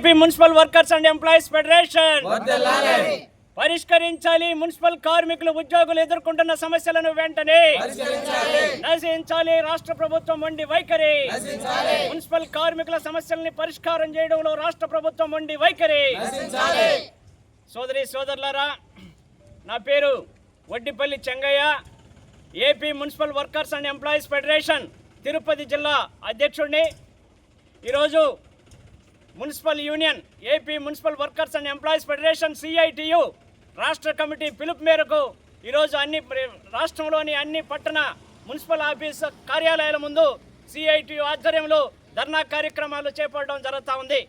AP municipal workers and employees federation. పరిష్కరించాలి municipal కార్మికులు ఉద్యోగులు ఎదుర్కొంటున్న సమస్యలను వెంటనే నశించాలి. రాష్ట్ర ప్రభుత్వం వండి వైఖరి. మున్సిపల్ కార్మికుల సమస్యల్ని పరిష్కారం చేయడంలో రాష్ట్ర ప్రభుత్వం వండి వైఖరి. సోదరి సోదరులారా నా పేరు Vaddipalli Chengaiah. AP municipal workers and employees federation Tirupati జిల్లా అధ్యక్షుడిని. ఈరోజు municipal union AP municipal workers and employees federation CITU రాష్ట్ర కమిటీ పిలుపు మేరకు ఈరోజు అన్ని ప్ర- రాష్ట్రంలోని అన్ని పట్టణ మున్సిపల్ ఆఫీస్ కార్యాలయాల ముందు సిఐటియు ఆధ్వర్యంలో ధర్నా కార్యక్రమాలు చేపట్టడం జరుగుతూ ఉంది.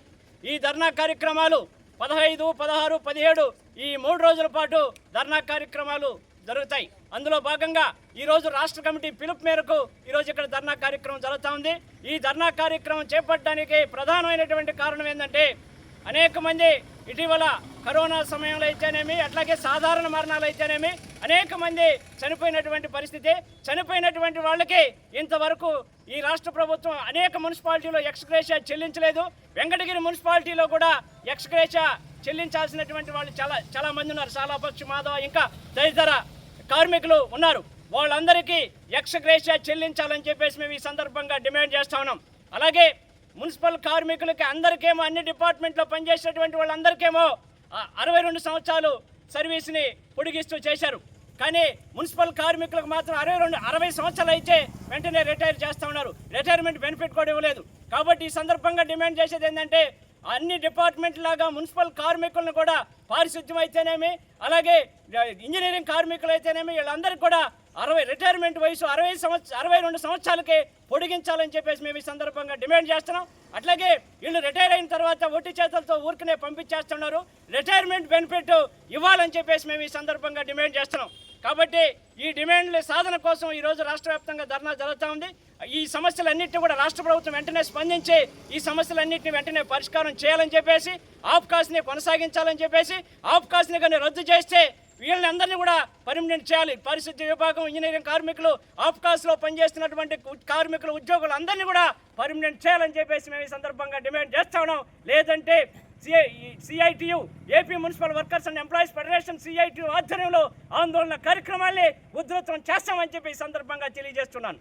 ఈ ధర్నా కార్యక్రమాలు పదహైదు పదహారు పదిహేడు ఈ మూడు రోజుల పాటు ధర్నా కార్యక్రమాలు జరుగుతాయి. అందులో భాగంగా ఈరోజు రాష్ట్ర కమిటీ పిలుపు మేరకు ఈరోజు ఇక్కడ ధర్నా కార్యక్రమం జరుగుతూ ఉంది. ఈ ధర్నా కార్యక్రమం చేపట్టడానికి ప్రధానమైనటువంటి కారణం ఏంటంటే అనేక మంది ఇటీవల కరోనా సమయంలో అయితేనేమి అట్లాగే సాధారణ మరణాలు అయితేనేమి అనేక మంది చనిపోయినటువంటి పరిస్థితి. చనిపోయినటువంటి వాళ్ళకి ఇంతవరకు ఈ రాష్ట్ర ప్రభుత్వం అనేక మున్సిపాలిటీలో ఎక్స్గ్రేషియా చెల్లించలేదు. వెంకటగిరి మున్సిపాలిటీలో కూడా ఎక్స్గ్రేషియా చెల్లించాల్సినటువంటి వాళ్ళు చాలా చాలా మంది ఉన్నారు. సాలాపక్షి మాధవ ఇంకా తదితర కార్మికులు ఉన్నారు. వాళ్ళందరికీ ఎక్స్గ్రేషియా చెల్లించాలని చెప్పేసి మేము ఈ సందర్భంగా డిమాండ్ చేస్తా ఉన్నాం. అలాగే మున్సిపల్ కార్మికులకి అందరికేమో అన్ని డిపార్ట్మెంట్లో పనిచేసేటువంటి వాళ్ళందరికేమో అరవై రెండు సంవత్సరాలు సర్వీస్ని పొడిగిస్తూ చేశారు. కానీ మున్సిపల్ కార్మికులకు మాత్రం అరవై రెండు అరవై సంవత్సరాలు అయితే వెంటనే రిటైర్ చేస్తా ఉన్నారు. రిటైర్మెంట్ బెనిఫిట్ కూడా ఇవ్వలేదు. కాబట్టి ఈ సందర్భంగా డిమాండ్ చేసేది ఏంటంటే అన్ని డిపార్ట్మెంట్ లాగా మున్సిపల్ కార్మికులను కూడా పారిశుద్ధ్యం అయితేనేమి అలాగే ఇంజనీరింగ్ కార్మికులు అయితేనేమి వీళ్ళందరికీ కూడా అరవై రిటైర్మెంట్ వయసు అరవై సంవత్సరం అరవై రెండు సంవత్సరాలకి పొడిగించాలని చెప్పేసి మేము ఈ సందర్భంగా డిమాండ్ చేస్తున్నాం. అట్లాగే వీళ్ళు రిటైర్ అయిన తర్వాత ఒట్టి చేతులతో ఊరికనే పంపించేస్తున్నారు. రిటైర్మెంట్ బెనిఫిట్ ఇవ్వాలని చెప్పేసి మేము ఈ సందర్భంగా డిమాండ్ చేస్తున్నాం. కాబట్టి ఈ డిమాండ్ల సాధన కోసం ఈరోజు రాష్ట్ర వ్యాప్తంగా ధర్నా జరుగుతూ ఉంది. ఈ సమస్యలన్నింటినీ కూడా రాష్ట్ర ప్రభుత్వం వెంటనే స్పందించి ఈ సమస్యలన్నింటినీ వెంటనే పరిష్కారం చేయాలని చెప్పేసి ఆఫ్కాస్ని కొనసాగించాలని చెప్పేసి ఆఫ్కాస్ని కానీ రద్దు చేస్తే వీళ్ళని అందరినీ కూడా పర్మినెంట్ చేయాలి. పరిశుద్ధి విభాగం ఇంజనీరింగ్ కార్మికులు ఆఫ్కాస్లో పనిచేస్తున్నటువంటి కార్మికులు ఉద్యోగులు అందరినీ కూడా పర్మినెంట్ చేయాలని చెప్పేసి మేము ఈ సందర్భంగా డిమాండ్ చేస్తా ఉన్నాం. లేదంటే CITU AP municipal workers and employees federation CITU ఆధ్వర్యంలో ఆందోళన కార్యక్రమాల్ని ఉధృతం చేస్తామని చెప్పి ఈ సందర్భంగా తెలియజేస్తున్నాను.